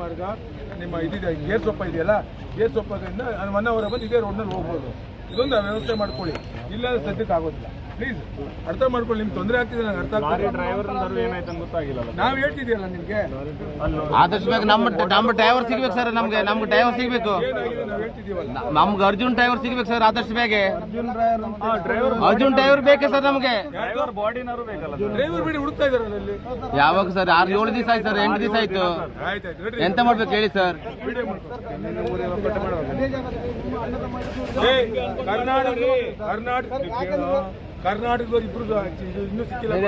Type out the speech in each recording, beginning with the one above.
ಮಾಡಿದ, ನಿಮ್ಮ ಇದಿದೆ, ಗೇರ್ ಸೊಪ್ಪ ಇದೆಯಲ್ಲ, ಗೇರ್ ಸೊಪ್ಪದಿಂದ ಒನ್ ಅವರ್ ಬಂದು ಇದೇ ರೋಡ್ನಲ್ಲಿ ಹೋಗ್ಬೋದು. ಇದೊಂದು ವ್ಯವಸ್ಥೆ ಮಾಡ್ಕೊಳ್ಳಿ. ಇಲ್ಲ ಸದ್ಯಕ್ಕೆ ಆಗೋದಿಲ್ಲ. ಪ್ಲೀಸ್ ಅರ್ಥ ಮಾಡ್ಕೊಳ್ಳಿ ನಿಮ್ಗೆ ತೊಂದರೆ ಆಗ್ತಿದೆ ನಂಗೆ ಅರ್ಥ ಆಗ್ತಿದೆ. ನಾವು ಹೇಳ್ತಿದೆಯಲ್ಲ ನಿಮ್ಗೆ? ಆದಷ್ಟು ಬೇಗ ನಮ್ಮ ನಮ್ಮ ಡ್ರೈವರ್ ಸಿಗ್ಬೇಕು ಸರ್ ನಮ್ಗೆ ನಮ್ಗೆ ಡ್ರೈವರ್ ಸಿಗ್ಬೇಕು. ಏನಾಗಿದೆ ನಾವು ಹೇಳ್ತಿದೀವಲ್ಲ ನಮ್ಗೆ ಅರ್ಜುನ್ ಡ್ರೈವರ್ ಸಿಗ್ಬೇಕು ಸರ್ ಆದಷ್ಟು ಬೇಗ. ಡ್ರೈವರ್ ಅರ್ಜುನ್ ಡ್ರೈವರ್ ಬೇಕೇ ಸರ್ ನಮ್ಗೆ. ಡ್ರೈವರ್ ಬಾಡಿನಾರು ಬೇಕಲ್ಲ ಡ್ರೈವರ್ ಬಿಡಿ ಹುಡುಕ್ತಾ ಇದಾರಲ್ಲ ಅಲ್ಲಿ. ಯಾವಾಗ ಸರ್ ಆರು ಏಳು ದಿವಸ ಆಯ್ತು ಸರ್ ಎಂಟು ದಿವಸ ಆಯ್ತು. ಎಂತ ಮಾಡ್ಬೇಕು ಹೇಳಿ ಸರ್. ಕರ್ನಾಟಕ ಕರ್ನಾಟಕ. ಕರ್ನಾಟಕದವ್ರು ಇಬ್ರು ಇದು ಇನ್ನೂ ಸಿಕ್ಕಿಲ್ಲ ಅದೇ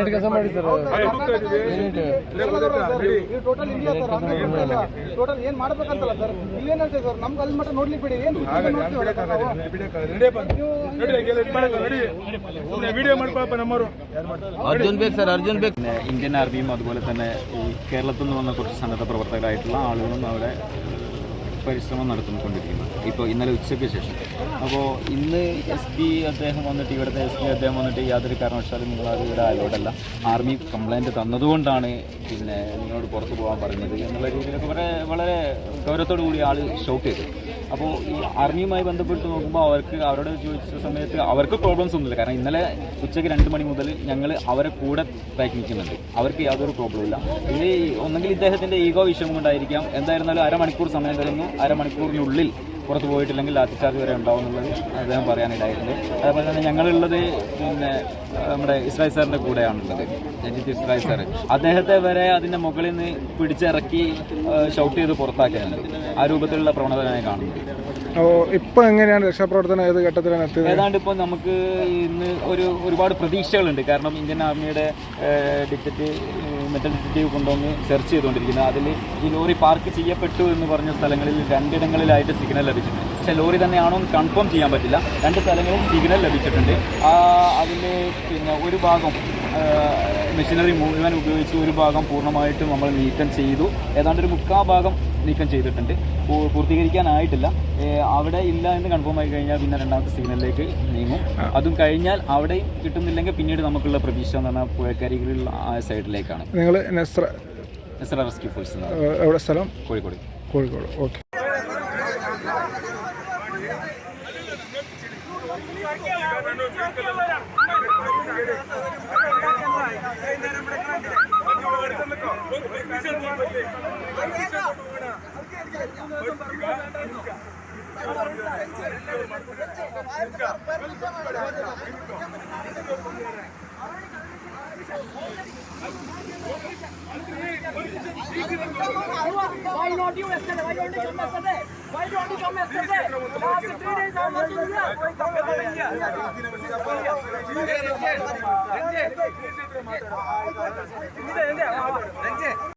ಹುಡುಕ್ತಾ ಇದೀವಿ. ಇಲ್ಲೇ ಗೊತ್ತಾಯ್ತಾ? ನಡಿ. ಟೋಟಲ್ ಇಂಡಿಯಾ ಸರ್ ಅಂದ್ರೆ ಟೋಟಲ್ ಏನ್ ಮಾಡ್ಬೇಕಂತಲ್ಲ ಸರ್ ಇಲ್ಲೇನಂತೆ ಸರ್ ನಮ್ಗೆ ಅಲ್ಲಿ ಮಟ್ಟ ನೋಡ್ಲಿಕ್ಕೆ ಬಿಡಿ ಏನು ಹಾಗಾದ್ರೆ ಹಂಗ್ ಬಿಡಕ್ಕಾಗಲ್ಲ, ನಡಿ, ಬಿಡಕ್ಕಾಗಲ್ಲ. ನಡಿಯಪ್ಪ. ನಡಿ, ಹಂಗೆಲ್ಲ ಇದ್ ಮಾಡಲ್ಲ, ನಡಿ. ಸುಮ್ನೆ ವಿಡಿಯೋ ಮಾಡ್ಕೊಳಪ್ಪ ನಮ್ಮವರು ಯಾರು ಮಾಡ್ತಾರೆ ಅರ್ಜುನ್ ಬೇಕು സർ അർജുൻ ಬೇಕು പിന്നെ ഇന്ത്യൻ ആർമിയും അതുപോലെ തന്നെ ഈ കേരളത്തിൽ നിന്ന് വന്ന കുറച്ച് സന്നദ്ധ പ്രവർത്തകരായിട്ടുള്ള ആളുകളും അവിടെ പരിശ്രമം നടത്തിക്കൊണ്ടിരിക്കുന്നത് ഇപ്പോൾ ഇന്നലെ ഉച്ചയ്ക്ക് ശേഷം. അപ്പോൾ ഇന്ന് എസ് പി അദ്ദേഹം വന്നിട്ട് ഇവിടുത്തെ എസ് പി അദ്ദേഹം വന്നിട്ട് യാതൊരു കാരണവശാലും നിങ്ങൾ അത് ഇവിടെ അലോഡല്ല ആർമി കംപ്ലൈന്റ് തന്നതുകൊണ്ടാണ് പിന്നെ നിങ്ങളോട് പുറത്ത് പോകാൻ പറഞ്ഞത് എന്നുള്ള രീതിയിലൊക്കെ വളരെ വളരെ ഗൗരവത്തോടു കൂടി ആൾ ഷോക്ക് ചെയ്തു. അപ്പോൾ ഈ ആർമിയുമായി ബന്ധപ്പെട്ട് നോക്കുമ്പോൾ അവർക്ക് അവരോട് ചോദിച്ച സമയത്ത് അവർക്ക് പ്രോബ്ലംസ് ഒന്നുമില്ല. കാരണം ഇന്നലെ ഉച്ചയ്ക്ക് രണ്ട് മണി മുതൽ ഞങ്ങൾ അവരെ കൂടെ പാക്ക് നിൽക്കുന്നുണ്ട്. അവർക്ക് യാതൊരു പ്രോബ്ലം ഇല്ല. ഇത് ഒന്നെങ്കിൽ ഇദ്ദേഹത്തിന്റെ ഈഗോ വിഷയം കൊണ്ടായിരിക്കാം. എന്തായിരുന്നാലും അരമണിക്കൂർ സമയം തരുന്നു അരമണിക്കൂറിനുള്ളിൽ പുറത്ത് പോയിട്ടില്ലെങ്കിൽ ലാത്തിച്ചാർജ് വരെ ഉണ്ടാവും എന്നുള്ളത് അദ്ദേഹം പറയാനിടയായിട്ടുണ്ട്. അതേപോലെ തന്നെ ഞങ്ങളുള്ളത് പിന്നെ നമ്മുടെ ഇസ്രായേൽ സാറിന്റെ കൂടെയാണുള്ളത് രഞ്ജിത്ത് ഇസ്രായേൽ സാർ അദ്ദേഹത്തെ വരെ അതിന്റെ മുകളിൽ നിന്ന് പിടിച്ചിറക്കി ഷൗട്ട് ചെയ്ത് പുറത്താക്കിയിട്ടുണ്ട് ആ രൂപത്തിലുള്ള പ്രവണതയാണ് കാണുന്നത് ഇപ്പൊ എങ്ങനെയാണ് രക്ഷാപ്രവർത്തനം ഏത് ഘട്ടത്തിലാണ് എത്തിയത്? ഏതാണ്ട് ഇപ്പോൾ നമുക്ക് ഇന്ന് ഒരു ഒരുപാട് പ്രതീക്ഷകളുണ്ട്. കാരണം ഇന്ത്യൻ ആർമിയുടെ ഡിറ്റക്റ്റീവ് മെറ്റൽ ഡിറ്റക്റ്റീവ് കൊണ്ടുവന്ന് സെർച്ച് ചെയ്തുകൊണ്ടിരിക്കുന്നത്. അതിൽ ഈ ലോറി പാർക്ക് ചെയ്യപ്പെട്ടു എന്ന് പറഞ്ഞ സ്ഥലങ്ങളിൽ രണ്ടിടങ്ങളിലായിട്ട് സിഗ്നൽ ലഭിച്ചിട്ടുണ്ട്. പക്ഷേ ലോറി തന്നെയാണോ എന്ന് കൺഫേം ചെയ്യാൻ പറ്റില്ല. രണ്ട് സ്ഥലങ്ങളിൽ സിഗ്നൽ ലഭിച്ചിട്ടുണ്ട്. അതിൽ പിന്നെ ഒരു ഭാഗം മെഷീനറി മുഴുവൻ ഉപയോഗിച്ച് ഒരു ഭാഗം പൂർണമായിട്ടും നമ്മൾ നീക്കം ചെയ്തു. ഏതാണ്ട് ഒരു മുക്കാ ഭാഗം നീക്കം ചെയ്തിട്ടുണ്ട്. പൂർത്തീകരിക്കാനായിട്ടില്ല. അവിടെ ഇല്ല എന്ന് കൺഫേം ആയി കഴിഞ്ഞാൽ പിന്നെ രണ്ടാമത്തെ സിഗ്നലിലേക്ക് നീങ്ങും. അതും കഴിഞ്ഞാൽ അവിടെ കിട്ടുന്നില്ലെങ്കിൽ പിന്നീട് നമുക്കുള്ള പ്രതീക്ഷ എന്ന് പറഞ്ഞാൽ പുഴക്കരികളിലുള്ള ആ സൈഡിലേക്കാണ്. നിങ്ങൾ നെസ്ര റെസ്ക്യൂ ഫോഴ്സ് എവിടെ സ്ഥലം? Kozhikode. Kozhikode. Okay. Why not you yesterday? Why don't you come yesterday? Why don't you come yesterday? Last three days I'm working here. Why come here?